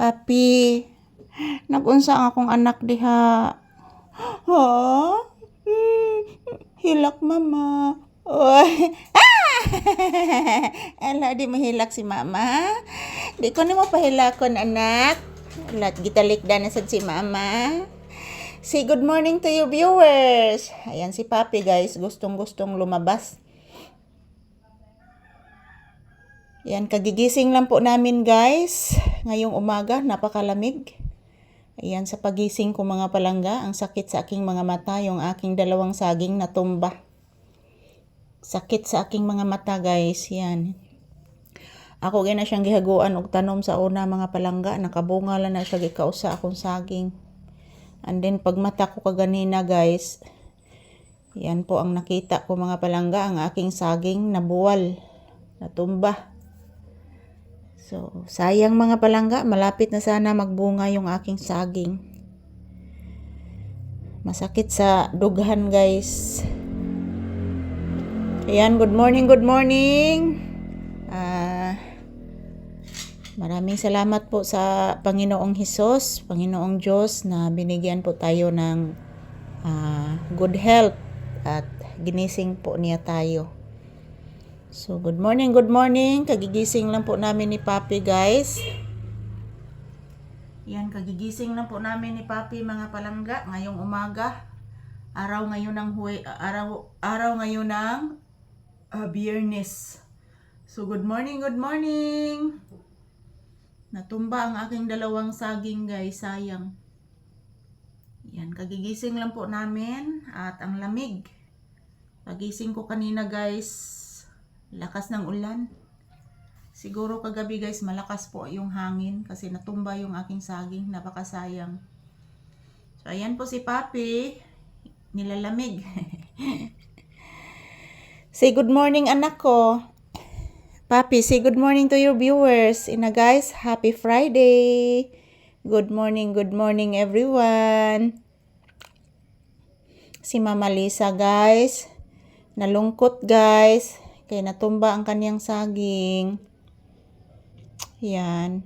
Papi, nagunsa ang akong anak diha. Ha? Hmm, hilak mama. Oy. Ah! Ala, di mahilak si mama. Di ko ni mo pahilakon anak. Lat gitalikdan na sad si mama. Say good morning to you viewers. Ayan si Papi guys, gustong-gustong lumabas. Yan, kagigising lang po namin guys. Ngayong umaga, napakalamig. Ayan, sa pagising ko mga palangga, ang sakit sa aking mga mata, yung aking dalawang saging natumba. Sakit sa aking mga mata guys, yan. Ako gina siyang gihaguan og tanom sa una mga palangga, nakabunga lang na siya gikaw sa akong saging. And then pag mata ko kaganina guys, yan po ang nakita ko mga palangga, ang aking saging nabuwal, natumba. So, sayang mga palangga, malapit na sana magbunga yung aking saging. Masakit sa dughan guys. Ayan, good morning, good morning. Ah, maraming salamat po sa Panginoong Hesus, Panginoong Diyos na binigyan po tayo ng ah, good health at ginising po niya tayo. So, good morning, good morning. Kagigising lang po namin ni Papi, guys. Yan, kagigising lang po namin ni Papi, mga palangga, ngayong umaga. Araw ngayon ng huwe, araw, araw ngayon ng ah, biyernes. So, good morning, good morning. Natumba ang aking dalawang saging, guys. Sayang. Yan, kagigising lang po namin at ang lamig. Pagising ko kanina, guys, lakas ng ulan. Siguro kagabi guys, malakas po yung hangin kasi natumba yung aking saging. Napakasayang. So, ayan po si Papi. Nilalamig. say good morning anak ko. Papi, say good morning to your viewers. Ina guys, happy Friday. Good morning, good morning everyone. Si Mama Lisa guys. Nalungkot guys. Kaya natumba ang kanyang saging. Yan.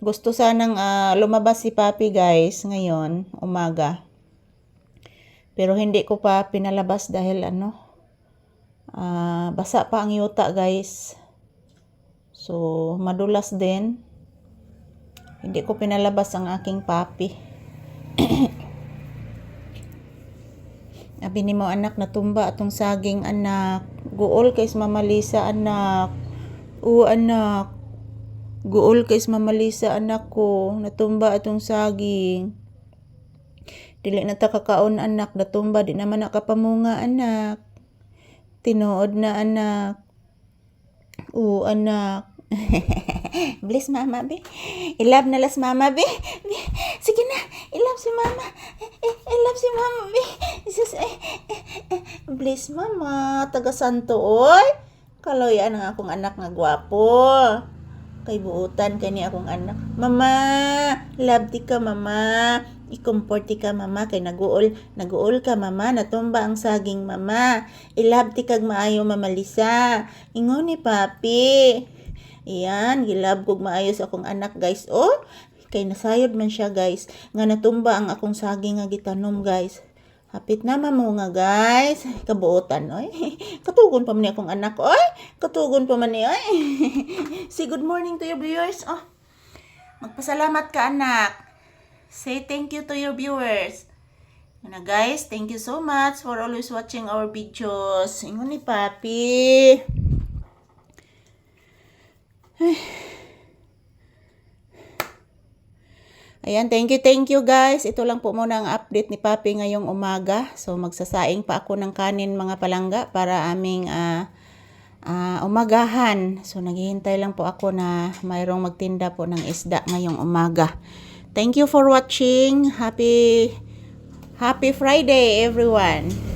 Gusto sanang ah, lumabas si Papi guys ngayon, umaga. Pero hindi ko pa pinalabas dahil ano, ah, basa pa ang yuta guys. So, madulas din. Hindi ko pinalabas ang aking papi. Abi ni mo anak natumba atong saging anak. Guol kay Mama Lisa anak. Oo anak. Guol kay Mama Lisa anak ko. Natumba atong saging. Dili na ta kakaon anak. Natumba di naman nakapamunga anak. Tinuod na anak. Oo anak. Bless mama be. I-love na las mama be. be. Sige na. I-love si mama. I- I-love si mama be. Jesus, eh, eh. Bless mama. Taga santo oy. Kaloyan ang akong anak nga gwapo. Kay buutan kani akong anak. Mama, love ti ka mama. I-comfort ti ka mama kay naguol, naguol ka mama, natumba ang saging mama. I-love ti kag maayo mama Lisa. Ingon ni papi. Iyan, gilab kog maayo sa akong anak guys. Oh, kay nasayod man siya guys. Nga natumba ang akong saging nga gitanom guys. Hapit na mo nga guys. Kabuotan oy. Katugon pa man akong anak oy. Katugon pa man ni oy. Say good morning to your viewers. Oh. Magpasalamat ka anak. Say thank you to your viewers. Na guys, thank you so much for always watching our videos. Ingon ni Papi. Ayan, thank you, thank you guys. Ito lang po muna ang update ni Papi ngayong umaga. So, magsasaing pa ako ng kanin mga palangga para aming ah, ah, umagahan. So, naghihintay lang po ako na mayroong magtinda po ng isda ngayong umaga. Thank you for watching. Happy, happy Friday everyone.